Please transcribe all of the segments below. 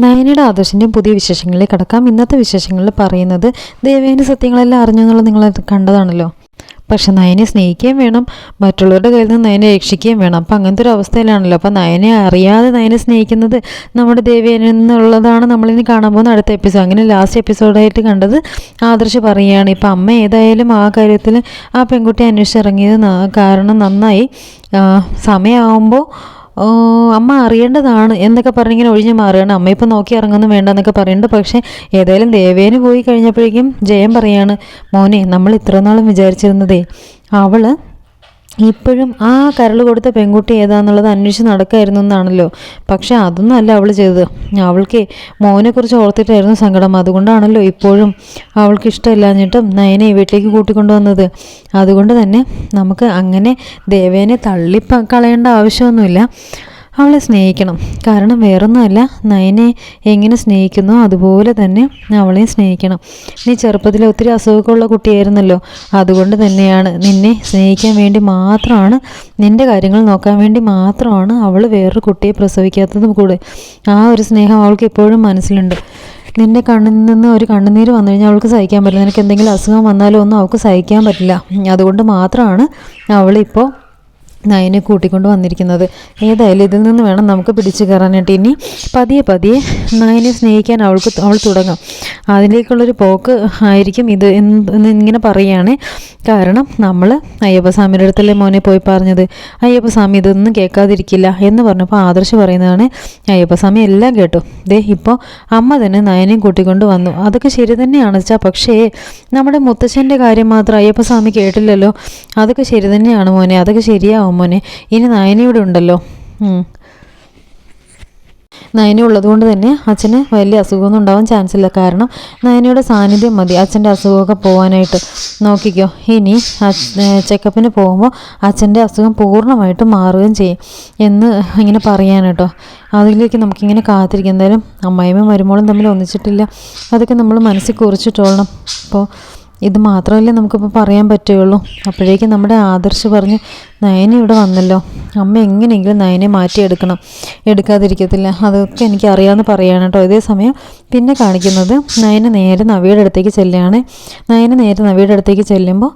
നയനയുടെ ആദർശിന്റെയും പുതിയ വിശേഷങ്ങളിലേക്ക് കടക്കാം. ഇന്നത്തെ വിശേഷങ്ങളിൽ പറയുന്നത് ദേവേന്റെ സത്യങ്ങളെല്ലാം അറിഞ്ഞു എന്നുള്ളത് നിങ്ങൾ കണ്ടതാണല്ലോ. പക്ഷെ നയനെ സ്നേഹിക്കുകയും വേണം മറ്റുള്ളവരുടെ കയ്യിൽ നിന്ന് നയനെ രക്ഷിക്കുകയും വേണം. അപ്പം അങ്ങനത്തെ ഒരു അവസ്ഥയിലാണല്ലോ. അപ്പം നയനെ അറിയാതെ നയനെ സ്നേഹിക്കുന്നത് നമ്മുടെ ദേവേനിൽ നിന്നുള്ളതാണ് നമ്മളിനി കാണാൻ പോകുന്ന അടുത്ത എപ്പിസോഡ്. അങ്ങനെ ലാസ്റ്റ് എപ്പിസോഡായിട്ട് കണ്ടത് ആദർശ് പറയുകയാണ് ഇപ്പം അമ്മ ഏതായാലും ആ കാര്യത്തിൽ ആ പെൺകുട്ടി അന്വേഷിച്ചിറങ്ങിയത് കാരണം നന്നായി. സമയമാകുമ്പോൾ അമ്മ അറിയേണ്ടതാണ് എന്നൊക്കെ പറഞ്ഞിങ്ങനെ ഒഴിഞ്ഞു മാറുകയാണ്. അമ്മ ഇപ്പം നോക്കി ഇറങ്ങുന്നു വേണ്ട എന്നൊക്കെ പറയുന്നുണ്ട്. പക്ഷേ ഏതായാലും ദേവേന് പോയി കഴിഞ്ഞപ്പോഴേക്കും ജയം പറയാണ് മോനെ നമ്മൾ ഇത്ര നാളും വിചാരിച്ചിരുന്നതേ അവൾ ഇപ്പോഴും ആ കരൾ കൊടുത്ത പെൺകുട്ടി ഏതാന്നുള്ളത് അന്വേഷിച്ച് നടക്കായിരുന്നു എന്നാണല്ലോ. പക്ഷെ അതൊന്നും അല്ല അവൾ ചെയ്തത്. അവൾക്ക് മോനെക്കുറിച്ച് ഓർത്തിട്ടായിരുന്നു സങ്കടം. അതുകൊണ്ടാണല്ലോ ഇപ്പോഴും അവൾക്ക് ഇഷ്ടമില്ലാഞ്ഞിട്ടും നയനെ വീട്ടിലേക്ക് കൂട്ടിക്കൊണ്ടുവന്നത് അതുകൊണ്ട് തന്നെ നമുക്ക് അങ്ങനെ ദേവേനെ തള്ളിപ്പ കളയേണ്ട ആവശ്യമൊന്നുമില്ല. അവളെ സ്നേഹിക്കണം. കാരണം വേറൊന്നുമല്ല നയനെ എങ്ങനെ സ്നേഹിക്കുന്നു അതുപോലെ തന്നെ അവളെ സ്നേഹിക്കണം. നീ ചെറുപ്പത്തിൽ ഒത്തിരി അസുഖമുള്ള കുട്ടിയായിരുന്നല്ലോ. അതുകൊണ്ട് തന്നെയാണ് നിന്നെ സ്നേഹിക്കാൻ വേണ്ടി മാത്രമാണ് നിന്റെ കാര്യങ്ങൾ നോക്കാൻ വേണ്ടി മാത്രമാണ് അവൾ വേറൊരു കുട്ടിയെ പ്രസവിക്കാത്തതും കൂടെ. ആ ഒരു സ്നേഹം അവൾക്ക് എപ്പോഴും മനസ്സിലുണ്ട്. നിന്റെ കണ്ണിൽ നിന്ന് ഒരു കണ്ണുനീര് വന്നു കഴിഞ്ഞാൽ അവൾക്ക് സഹിക്കാൻ പറ്റില്ല. നിനക്ക് എന്തെങ്കിലും അസുഖം വന്നാലോ ഒന്നും അവൾക്ക് സഹിക്കാൻ പറ്റില്ല. അതുകൊണ്ട് മാത്രമാണ് അവളിപ്പോൾ നയനെ കൂട്ടിക്കൊണ്ട് വന്നിരിക്കുന്നത്. ഏതായാലും ഇതിൽ നിന്ന് വേണം നമുക്ക് പിടിച്ചു കയറാനായിട്ട്. ഇനി പതിയെ പതിയെ നയനെ സ്നേഹിക്കാൻ അവൾക്ക് അവൾ തുടങ്ങും. അതിലേക്കുള്ളൊരു പോക്ക് ആയിരിക്കും ഇത് ഇങ്ങനെ പറയുകയാണ് കാരണം നമ്മൾ അയ്യപ്പസ്വാമിയുടെ അടുത്തല്ലേ മോനെ പോയി പറഞ്ഞത്? അയ്യപ്പസ്വാമി ഇതൊന്നും കേൾക്കാതിരിക്കില്ല എന്ന് പറഞ്ഞപ്പോൾ ആദർശ് പറയുന്നതാണ് അയ്യപ്പസ്വാമി എല്ലാം കേട്ടു. ദേ ഇപ്പോൾ അമ്മ തന്നെ നയനെയും കൂട്ടിക്കൊണ്ട് വന്നു. അതൊക്കെ ശരി തന്നെയാണ് വെച്ചാൽ പക്ഷേ നമ്മുടെ മുത്തശ്ശന്റെ കാര്യം മാത്രം അയ്യപ്പസ്വാമി കേട്ടില്ലല്ലോ. അതൊക്കെ ശരി തന്നെയാണ് മോനെ. അതൊക്കെ ശരിയാവും. മോനെ. ഇനി നയന ഇവിടെ ഉണ്ടല്ലോ. നയന ഉള്ളതുകൊണ്ട് തന്നെ അച്ഛന് വലിയ അസുഖമൊന്നും ഉണ്ടാവാൻ ചാൻസ് ഇല്ല. കാരണം നയനയുടെ സാന്നിധ്യം മതി. അച്ഛന്റെ അസുഖമൊക്കെ പോകാനായിട്ട് നോക്കിക്കോ. ഇനി ചെക്കപ്പിന് പോകുമ്പോൾ അച്ഛന്റെ അസുഖം പൂർണമായിട്ടും മാറുകയും ചെയ്യും എന്ന് ഇങ്ങനെ പറയാൻ കേട്ടോ. അതിലേക്ക് നമുക്കിങ്ങനെ കാത്തിരിക്കും. എന്തായാലും അമ്മായിമ്മയും മരുമോളും തമ്മിൽ ഒന്നിച്ചിട്ടില്ല. അതൊക്കെ നമ്മൾ മനസ്സിൽ കുറിച്ചിട്ടോളണം. അപ്പോൾ ഇത് മാത്രമല്ലേ നമുക്കിപ്പോൾ പറയാൻ പറ്റുകയുള്ളൂ. അപ്പോഴേക്കും നമ്മുടെ ആദർശ് പറഞ്ഞ് നയന ഇവിടെ വന്നല്ലോ. അമ്മ എങ്ങനെയെങ്കിലും നയനെ മാറ്റിയെടുക്കണം. എടുക്കാതിരിക്കത്തില്ല. അതൊക്കെ എനിക്ക് അറിയാമെന്ന് പറയാണ് കേട്ടോ. ഇതേ സമയം പിന്നെ കാണിക്കുന്നത് നയന നേരെ നവിയുടെ അടുത്തേക്ക് ചെല്ലുകയാണ്. നയന നേരെ നവിയുടെ അടുത്തേക്ക് ചെല്ലുമ്പോൾ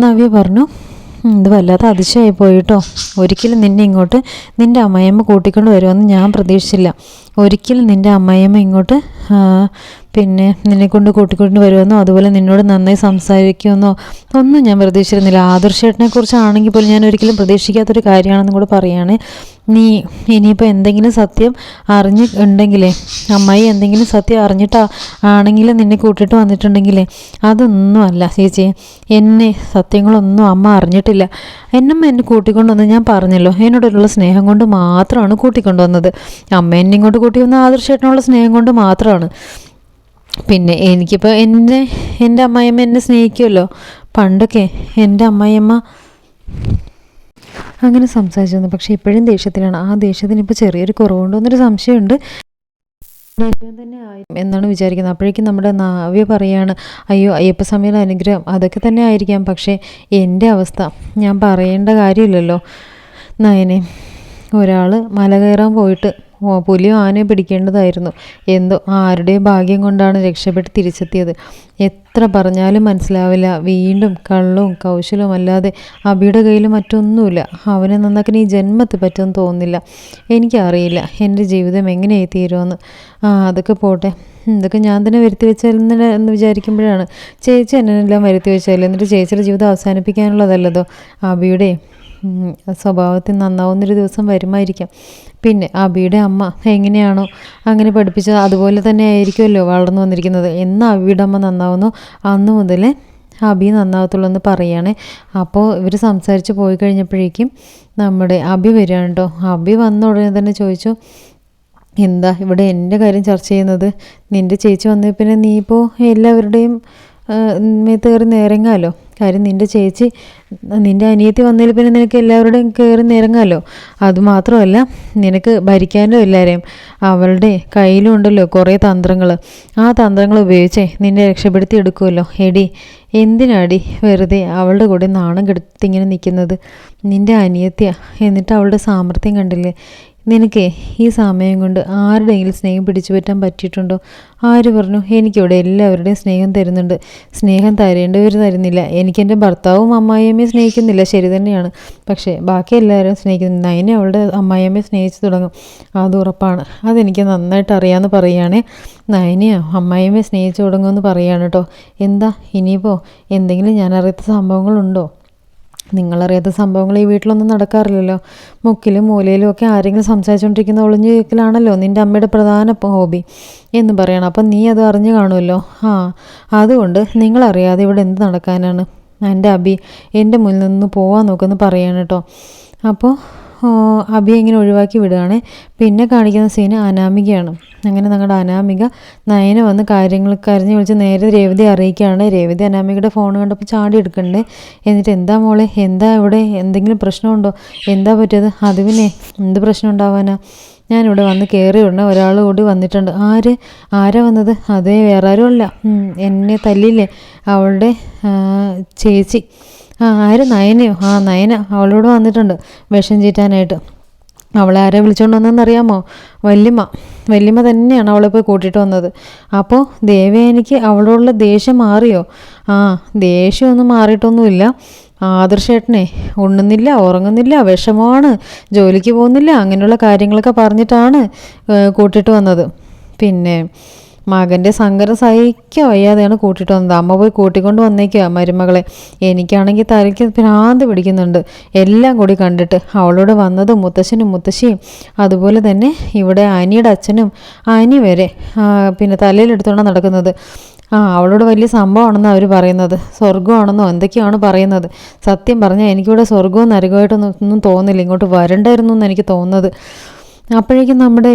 നവ്യ പറഞ്ഞു ഇത് വല്ലാത്ത അതിശയമായി പോയി കേട്ടോ. ഒരിക്കലും നിന്നെ ഇങ്ങോട്ട് നിന്റെ അമ്മയമ്മ കൂട്ടിക്കൊണ്ട് വരുമെന്ന് ഞാൻ പ്രതീക്ഷിച്ചില്ല. ഒരിക്കലും നിന്റെ അമ്മയമ്മ ഇങ്ങോട്ട് പിന്നെ നിന്നെ കൊണ്ട് കൂട്ടിക്കൊണ്ട് വരുമെന്നോ അതുപോലെ നിന്നോട് നന്നായി സംസാരിക്കുമെന്നോ ഒന്നും ഞാൻ പ്രതീക്ഷിച്ചിരുന്നില്ല. ആദർശേട്ടനെ കുറിച്ചാണെങ്കിൽ പോലും ഞാൻ ഒരിക്കലും പ്രതീക്ഷിക്കാത്തൊരു കാര്യമാണെന്നും കൂടെ പറയുകയാണ്. നീ ഇനിയിപ്പോൾ എന്തെങ്കിലും സത്യം അറിഞ്ഞ് ഉണ്ടെങ്കിലേ അമ്മായി എന്തെങ്കിലും സത്യം അറിഞ്ഞിട്ടാ ആണെങ്കിൽ നിന്നെ കൂട്ടിയിട്ട് വന്നിട്ടുണ്ടെങ്കിലേ അതൊന്നും അല്ല ചേച്ചി. എന്നെ സത്യങ്ങളൊന്നും അമ്മ അറിഞ്ഞിട്ടില്ല. എന്നമ്മ എന്നെ കൂട്ടിക്കൊണ്ടുവന്ന് ഞാൻ പറഞ്ഞല്ലോ. എന്നോടുള്ള സ്നേഹം കൊണ്ട് മാത്രമാണ് കൂട്ടിക്കൊണ്ടുവന്നത്. അമ്മ എന്നെ ഇങ്ങോട്ട് കൂട്ടി വന്ന ആദർശേട്ടനുള്ള സ്നേഹം കൊണ്ട് മാത്രമാണ്. പിന്നെ എനിക്കിപ്പോൾ എന്നെ എന്റെ അമ്മായിയമ്മ എന്നെ സ്നേഹിക്കുമല്ലോ പണ്ടൊക്കെ എന്റെ അമ്മായിയമ്മ അങ്ങനെ സംസാരിച്ചു തന്നു പക്ഷേ ഇപ്പോഴും ദേഷ്യത്തിലാണ്. ആ ദേഷ്യത്തിന് ഇപ്പോൾ ചെറിയൊരു കുറവുണ്ടോ എന്നൊരു സംശയമുണ്ട്. അനുഗ്രഹം തന്നെ ആയിരിക്കും എന്നാണ് വിചാരിക്കുന്നത്. അപ്പോഴേക്കും നമ്മുടെ നാവ്യ പറയാണ് അയ്യോ അയ്യപ്പസ്വാമിയുടെ അനുഗ്രഹം അതൊക്കെ തന്നെ ആയിരിക്കാം. പക്ഷേ എന്റെ അവസ്ഥ ഞാൻ പറയേണ്ട കാര്യമില്ലല്ലോ. നയനെ ഒരാൾ മല കയറാൻ പോയിട്ട് പുലിയോ ആനയോ പിടിക്കേണ്ടതായിരുന്നു. എന്തോ ആരുടെ ഭാഗ്യം കൊണ്ടാണ് രക്ഷപ്പെട്ട് തിരിച്ചെത്തിയത്? എത്ര പറഞ്ഞാലും മനസ്സിലാവില്ല. വീണ്ടും കള്ളവും കൗശലവും അല്ലാതെ അബിയുടെ കയ്യിൽ മറ്റൊന്നുമില്ല. അവനെ നന്നാക്കാൻ ഈ ജന്മത്തിൽ പറ്റുമെന്ന് തോന്നുന്നില്ല. എനിക്കറിയില്ല എന്റെ ജീവിതം എങ്ങനെയായി തീരുമെന്ന്. ആ അതൊക്കെ പോട്ടെ. ഇതൊക്കെ ഞാൻ തന്നെ വരുത്തി വെച്ചാലെന്ന് എന്ന് വിചാരിക്കുമ്പോഴാണ്. ചേച്ചി എന്നെല്ലാം വരുത്തി വെച്ചാൽ എന്നിട്ട് ചേച്ചിയുടെ ജീവിതം അവസാനിപ്പിക്കാനുള്ളതല്ലതോ? അബിയുടെ സ്വഭാവത്തിൽ നന്നാവുന്നൊരു ദിവസം വരുമായിരിക്കാം. പിന്നെ അബിയുടെ അമ്മ എങ്ങനെയാണോ അങ്ങനെ പഠിപ്പിച്ചത് അതുപോലെ തന്നെ ആയിരിക്കുമല്ലോ വളർന്നു വന്നിരിക്കുന്നത്. എന്ന് അബിയുടെ അമ്മ നന്നാവുന്നു? അന്ന് മുതൽ അബി നന്നാവത്തുള്ളൂ എന്ന് പറയുകയാണേ. അപ്പോൾ ഇവർ സംസാരിച്ച് പോയി കഴിഞ്ഞപ്പോഴേക്കും നമ്മുടെ അബി വരികയാണ് കേട്ടോ. അബി വന്ന ഉടനെ തന്നെ ചോദിച്ചു എന്താ ഇവിടെ എന്റെ കാര്യം ചർച്ച ചെയ്യുന്നത്? നിന്റെ ചേച്ചി വന്നതിൽ പിന്നെ നീ ഇപ്പോൾ എല്ലാവരുടെയും കയറി നിരങ്ങാലോ? കാര്യം നിന്റെ ചേച്ചി നിന്റെ അനിയത്തി വന്നതിൽ പിന്നെ നിനക്ക് എല്ലാവരുടെയും കയറി നിരങ്ങാലോ? അതുമാത്രമല്ല നിനക്ക് ഭരിക്കാനോ എല്ലാവരെയും അവളുടെ കയ്യിലും ഉണ്ടല്ലോ കുറേ തന്ത്രങ്ങൾ. ആ തന്ത്രങ്ങൾ ഉപയോഗിച്ചേ നിന്നെ രക്ഷപ്പെടുത്തി എടുക്കുമല്ലോ. എടി എന്തിനാടി വെറുതെ അവളുടെ കൂടെ നാണം കെടുത്തിങ്ങനെ നിൽക്കുന്നത്? നിന്റെ അനിയത്തിയാ എന്നിട്ട് അവളുടെ സാമർത്ഥ്യം കണ്ടില്ലേ? നിനക്ക് ഈ സമയം കൊണ്ട് ആരുടെയെങ്കിലും സ്നേഹം പിടിച്ചു പറ്റാൻ പറ്റിയിട്ടുണ്ടോ? ആര് പറഞ്ഞു എനിക്കിവിടെ എല്ലാവരുടെയും സ്നേഹം തരുന്നുണ്ട്. സ്നേഹം തരേണ്ടവർ തരുന്നില്ല. എനിക്കെന്റെ ഭർത്താവും അമ്മായിയമ്മയും സ്നേഹിക്കുന്നില്ല. ശരി തന്നെയാണ്. പക്ഷേ ബാക്കി എല്ലാവരും സ്നേഹിക്കുന്നു. നയനെ അവളുടെ അമ്മായിയമ്മയെ സ്നേഹിച്ചു തുടങ്ങും. അത് ഉറപ്പാണ്. അതെനിക്ക് നന്നായിട്ട് അറിയാമെന്ന് പറയുകയാണേ. നയനെയോ അമ്മായിയമ്മയെ സ്നേഹിച്ചു തുടങ്ങുമെന്ന് പറയുകയാണ് കേട്ടോ. എന്താ? ഇനിയിപ്പോൾ എന്തെങ്കിലും ഞാൻ അറിയാത്ത സംഭവങ്ങളുണ്ടോ? നിങ്ങളറിയാത്ത സംഭവങ്ങൾ ഈ വീട്ടിലൊന്നും നടക്കാറില്ലല്ലോ. മുക്കിലും മൂലയിലും ഒക്കെ ആരെങ്കിലും സംസാരിച്ചുകൊണ്ടിരിക്കുന്ന ഒളിഞ്ഞു കേൾക്കലാണല്ലോ നിന്റെ അമ്മയുടെ പ്രധാന ഹോബി എന്ന് പറയണം. അപ്പം നീ അത് അറിഞ്ഞു കാണുമല്ലോ? ആ അതുകൊണ്ട് നിങ്ങളറിയാതെ ഇവിടെ എന്ത് നടക്കാനാണ്? എന്റെ അബി എന്റെ മുന്നിൽ നിന്ന് പോവാൻ നോക്കുമെന്ന് പറയാണ് കേട്ടോ. അപ്പോൾ അബി ഇങ്ങനെ ഒഴിവാക്കി വിടുകയാണ്. പിന്നെ കാണിക്കുന്ന സീന് അനാമികയാണ്. അങ്ങനെ ഞങ്ങളുടെ അനാമിക നയന വന്ന് കാര്യങ്ങൾ കരഞ്ഞ് വിളിച്ച് നേരെ രേവതി അറിയിക്കുകയാണ്. രേവതി അനാമികയുടെ ഫോൺ കണ്ടപ്പോൾ ചാടി എടുക്കണ്ടേ എന്നിട്ട് എന്താ മോളെ എന്താ ഇവിടെ? എന്തെങ്കിലും പ്രശ്നമുണ്ടോ? എന്താ പറ്റിയത്? അത് പിന്നെ എന്ത് പ്രശ്നം ഉണ്ടാവാനാ? ഞാനിവിടെ വന്ന് കയറി ഉടനെ ഒരാൾ കൂടി വന്നിട്ടുണ്ട്. ആര്? ആരാ വന്നത്? അതേ വേറെ ആരും എന്നെ തല്ലിയില്ലേ അവളുടെ ചേച്ചി. ആ ആര് നയനയോ? ആ നയന അവളോട് വന്നിട്ടുണ്ട് വിഷം ചീറ്റാനായിട്ട്. അവളെ ആരെ വിളിച്ചുകൊണ്ട് വന്നതെന്നറിയാമോ വല്യമ്മ വല്യമ്മ തന്നെയാണ് അവളെ പോയി കൂട്ടിയിട്ട് വന്നത്. അപ്പോൾ ദേവയാനിക്ക് അവളോടുള്ള ദേഷ്യം മാറിയോ? ആ ദേഷ്യമൊന്നും മാറിയിട്ടൊന്നുമില്ല. ആദർശേട്ടനെ ഉണ്ണുന്നില്ല ഉറങ്ങുന്നില്ല വിഷമമാണ് ജോലിക്ക് പോകുന്നില്ല അങ്ങനെയുള്ള കാര്യങ്ങളൊക്കെ പറഞ്ഞിട്ടാണ് കൂട്ടിയിട്ട് വന്നത്. പിന്നെ മകന്റെ സങ്കരം സഹിക്കാൻ വയ്യാതെയാണ് കൂട്ടിട്ട് വന്നത്. അമ്മ പോയി കൂട്ടിക്കൊണ്ട് വന്നേക്കുക മരുമകളെ. എനിക്കാണെങ്കിൽ തലയ്ക്ക് ഭ്രാന്ത് പിടിക്കുന്നുണ്ട്. എല്ലാം കൂടി കണ്ടിട്ട് അവളോട് വന്നത് മുത്തശ്ശനും മുത്തശ്ശിയും അതുപോലെ തന്നെ ഇവിടെ അനിയുടെ അച്ഛനും അനി വരെ പിന്നെ തലയിലെടുത്തോണ്ടാണ് നടക്കുന്നത്. ആ അവളോട് വലിയ സംഭവമാണെന്ന് അവർ പറയുന്നത്. സ്വർഗമാണെന്നോ എന്തൊക്കെയാണ് പറയുന്നത്? സത്യം പറഞ്ഞാൽ എനിക്കിവിടെ സ്വർഗവും നരകമായിട്ടൊന്നും ഒന്നും തോന്നില്ല. ഇങ്ങോട്ട് വരണ്ടായിരുന്നു എന്ന് എനിക്ക് തോന്നുന്നത്. അപ്പോഴേക്കും നമ്മുടെ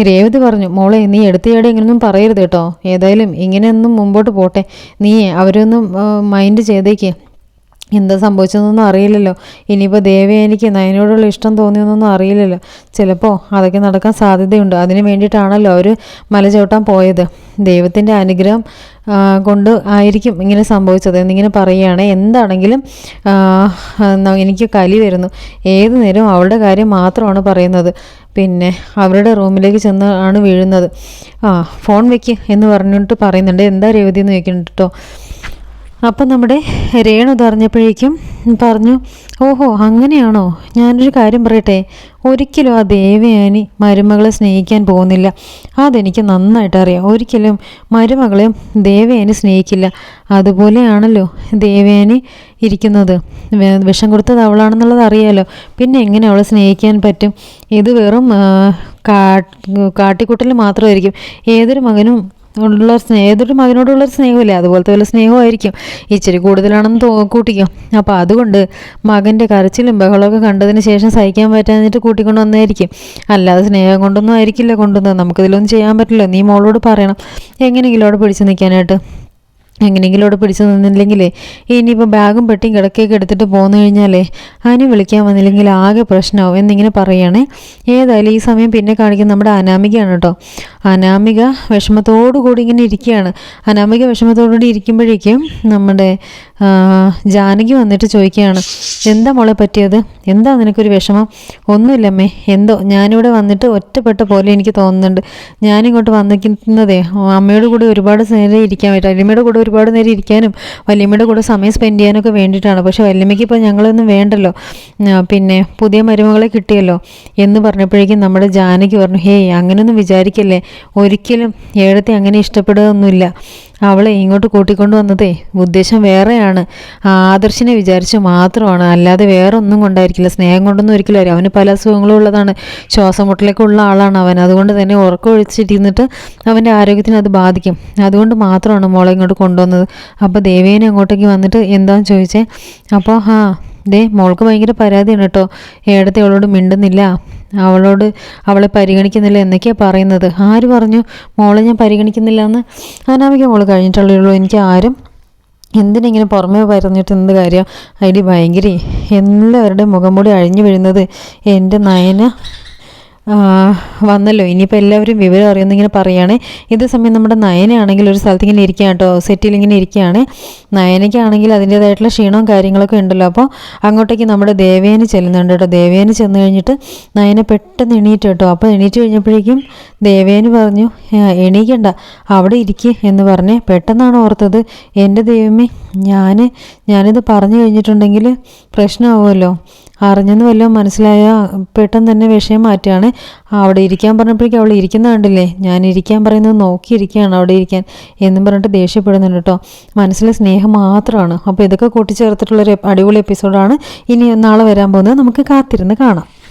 രേവതി പറഞ്ഞു മോളെ നീ എടുത്തിയാടെ ഇങ്ങനൊന്നും പറയരുത് കേട്ടോ. ഏതായാലും ഇങ്ങനെയൊന്നും മുമ്പോട്ട് പോട്ടെ. നീ അവരൊന്നും മൈൻഡ് ചെയ്തേക്ക്. എന്താ സംഭവിച്ചതെന്നൊന്നും അറിയില്ലല്ലോ. ഇനിയിപ്പോൾ ദേവി എനിക്ക് നയനോടുള്ള ഇഷ്ടം തോന്നിയെന്നൊന്നും അറിയില്ലല്ലോ. ചിലപ്പോൾ അതൊക്കെ നടക്കാൻ സാധ്യതയുണ്ട്. അതിന് വേണ്ടിയിട്ടാണല്ലോ അവർ മല ചവിട്ടാൻ പോയത്. ദൈവത്തിന്റെ അനുഗ്രഹം കൊണ്ട് ആയിരിക്കും ഇങ്ങനെ സംഭവിച്ചത് എന്നിങ്ങനെ പറയുകയാണ്. എന്താണെങ്കിലും എനിക്ക് കലി വരുന്നു. ഏത് നേരവും അവളുടെ കാര്യം മാത്രമാണ് പറയുന്നത്. പിന്നെ അവരുടെ റൂമിലേക്ക് ചെന്ന് ആണ് വീഴുന്നത്. ആ ഫോൺ വെക്ക് എന്ന് പറഞ്ഞിട്ട് പറയുന്നുണ്ട്. എന്താ രേവതി എന്ന് ചോദിക്കുന്നുണ്ട് കേട്ടോ അപ്പം നമ്മുടെ രേണു പറഞ്ഞപ്പോഴേക്കും പറഞ്ഞു ഓഹോ അങ്ങനെയാണോ? ഞാനൊരു കാര്യം പറയട്ടെ. ഒരിക്കലും ആ ദേവയാനി മരുമകളെ സ്നേഹിക്കാൻ പോകുന്നില്ല. അതെനിക്ക് നന്നായിട്ട് അറിയാം. ഒരിക്കലും മരുമകളെയും ദേവയാനി സ്നേഹിക്കില്ല. അതുപോലെയാണല്ലോ ദേവയാനി ഇരിക്കുന്നത്. വിഷം കൊടുത്തത് അവളാണെന്നുള്ളത് അറിയാമല്ലോ പിന്നെ എങ്ങനെ അവളെ സ്നേഹിക്കാൻ പറ്റും? ഇത് വെറും കാട്ടിക്കുട്ടൽ മാത്രമായിരിക്കും. ഏതൊരു മകനും ഉള്ള സ്നേഹം ഏതൊരു മകനോടുള്ള സ്നേഹമില്ലേ? അതുപോലത്തെ വല്ല സ്നേഹമായിരിക്കും ഇച്ചിരി കൂടുതലാണെന്ന് തോ കൂട്ടിക്കും. അപ്പോൾ അതുകൊണ്ട് മകന്റെ കരച്ചിലും ബഹളമൊക്കെ കണ്ടതിന് ശേഷം സഹിക്കാൻ പറ്റാഞ്ഞിട്ട് കൂട്ടിക്കൊണ്ട് വന്നായിരിക്കും അല്ലാതെ സ്നേഹം കൊണ്ടൊന്നും ആയിരിക്കില്ല കൊണ്ടുവന്നത്. നമുക്കിതിലൊന്നും ചെയ്യാൻ പറ്റില്ല. നീ മോളോട് പറയണം. എങ്ങനെയെങ്കിലും അവിടെ പിടിച്ചു നിൽക്കാനായിട്ട്. എങ്ങനെയെങ്കിലും അവിടെ പിടിച്ചു നിന്നില്ലെങ്കിലേ ഇനിയിപ്പോൾ ബാഗും പെട്ടിയും കിടക്കേക്ക് എടുത്തിട്ട് പോന്നു കഴിഞ്ഞാലേ അനി വിളിക്കാൻ വന്നില്ലെങ്കിൽ ആകെ പ്രശ്നമാവും എന്നിങ്ങനെ പറയുകയാണേ ഏതായാലും ഈ സമയം പിന്നെ കാണിക്കുന്ന നമ്മുടെ അനാമികയാണ് കേട്ടോ. അനാമിക വിഷമത്തോടു കൂടി ഇങ്ങനെ ഇരിക്കുകയാണ്. അനാമിക വിഷമത്തോടുകൂടി ഇരിക്കുമ്പോഴേക്കും നമ്മുടെ ജാനകി വന്നിട്ട് ചോദിക്കുകയാണ് എന്താ മോളെ പറ്റിയത്? എന്താ നിനക്കൊരു വിഷമം? ഒന്നുമില്ലമ്മേ എന്തോ ഞാനിവിടെ വന്നിട്ട് ഒറ്റപ്പെട്ട പോലെ എനിക്ക് തോന്നുന്നുണ്ട്. ഞാനിങ്ങോട്ട് വന്നിരിക്കുന്നതേ അമ്മയോട് കൂടി ഒരുപാട് സ്നേഹം ഇരിക്കാൻ പറ്റും അരിമയുടെ കൂടെ ഒരുപാട് നേരം ഇരിക്കാനും വല്യമ്മയുടെ കൂടെ സമയം സ്പെൻഡ് ചെയ്യാനൊക്കെ വേണ്ടിയിട്ടാണ്. പക്ഷേ വല്യമ്മയ്ക്ക് ഇപ്പോൾ ഞങ്ങളൊന്നും വേണ്ടല്ലോ. പിന്നെ പുതിയ മരുമകളെ കിട്ടിയല്ലോ എന്ന് പറഞ്ഞപ്പോഴേക്കും നമ്മുടെ ജാനകി പറഞ്ഞു ഹേയ് അങ്ങനെയൊന്നും വിചാരിക്കല്ലേ. ഒരിക്കലും ഏഴത്തെ അങ്ങനെ ഇഷ്ടപ്പെടുകയൊന്നുമില്ല. അവളെ ഇങ്ങോട്ട് കൂട്ടിക്കൊണ്ടു വന്നതേ ഉദ്ദേശം വേറെയാണ്. ആദർശിനെ വിചാരിച്ച് മാത്രമാണ്. അല്ലാതെ വേറെ ഒന്നും കൊണ്ടായിരിക്കില്ല. സ്നേഹം കൊണ്ടൊന്നും ഒരിക്കലും അറിയാം അവന് പല അസുഖങ്ങളും ഉള്ളതാണ്. ശ്വാസം മുട്ടലൊക്കെ ആളാണ് അവൻ. അതുകൊണ്ട് തന്നെ ഉറക്കമൊഴിച്ചിരുന്നിട്ട് അവന്റെ ആരോഗ്യത്തിന് അത് ബാധിക്കും. അതുകൊണ്ട് മാത്രമാണ് മോളെ ഇങ്ങോട്ട് കൊണ്ടുവന്നത്. അപ്പോൾ ദേവേനെ അങ്ങോട്ടേക്ക് വന്നിട്ട് എന്താണെന്ന് ചോദിച്ചേ? അപ്പോൾ ആ ദേ മോൾക്ക് ഭയങ്കര പരാതിയാണ് കേട്ടോ. ഏടത്തെ അവളോട് മിണ്ടുന്നില്ല. അവളോട് അവളെ പരിഗണിക്കുന്നില്ല എന്നൊക്കെയാണ് പറയുന്നത്. ആര് പറഞ്ഞു? മോളെ ഞാൻ പരിഗണിക്കുന്നില്ല എന്ന് അനാമിക മോൾ കഴിഞ്ഞിട്ടുള്ളൂ എനിക്ക് ആരും എന്തിനെങ്കിലും പുറമേ പറഞ്ഞിട്ട് എന്ത് കാര്യം? ഐഡി ഭയങ്കര. എല്ലാവരുടെയും മുഖം മൂടി അഴിഞ്ഞു വീഴുന്നത് എന്റെ നയന. വന്നല്ലോ. ഇനിയിപ്പോൾ എല്ലാവരും വിവരം അറിയുന്നിങ്ങനെ പറയുകയാണ് ഇതേ സമയം നമ്മുടെ നയനയാണെങ്കിൽ ഒരു സ്ഥലത്ത് ഇങ്ങനെ ഇരിക്കുക കേട്ടോ. സെറ്റിൽ ഇങ്ങനെ ഇരിക്കുകയാണ്. നയനയ്ക്കാണെങ്കിൽ അതിന്റേതായിട്ടുള്ള ക്ഷീണവും കാര്യങ്ങളൊക്കെ ഉണ്ടല്ലോ. അപ്പോൾ അങ്ങോട്ടേക്ക് നമ്മുടെ ദേവേനെ ചെല്ലുന്നുണ്ട് കേട്ടോ. ദേവേനെ ചെന്ന് കഴിഞ്ഞിട്ട് നയന പെട്ടെന്ന് എണീറ്റ് കേട്ടോ. അപ്പോൾ എണീറ്റ് കഴിഞ്ഞപ്പോഴേക്കും ദേവേന് പറഞ്ഞു എണീക്കണ്ട. അവിടെ ഇരിക്കുക എന്ന് പറഞ്ഞ് പെട്ടെന്നാണ് ഓർത്തത്. എന്റെ ദൈവമേ ഞാൻ ഞാനിത് പറഞ്ഞു കഴിഞ്ഞിട്ടുണ്ടെങ്കിൽ പ്രശ്നമാവുമല്ലോ അറിഞ്ഞെന്ന് വല്ലതും മനസ്സിലായ പെട്ടെന്ന് തന്നെ വിഷയം മാറ്റുകയാണ്. അവിടെ ഇരിക്കാൻ പറഞ്ഞപ്പോഴേക്കും അവൾ ഇരിക്കുന്ന കണ്ടില്ലേ? ഞാൻ ഇരിക്കാൻ പറയുന്നത് നോക്കിയിരിക്കുകയാണ് അവിടെ ഇരിക്കാൻ എന്നും പറഞ്ഞിട്ട് ദേഷ്യപ്പെടുന്നുണ്ട് കേട്ടോ. മനസ്സിലെ സ്നേഹം മാത്രമാണ്. അപ്പോൾ ഇതൊക്കെ കൂട്ടിച്ചേർത്തിട്ടുള്ളൊരു അടിപൊളി എപ്പിസോഡാണ്. ഇനി നാളെ വരാൻ പോകുന്നത്. നമുക്ക് കാത്തിരുന്ന് കാണാം.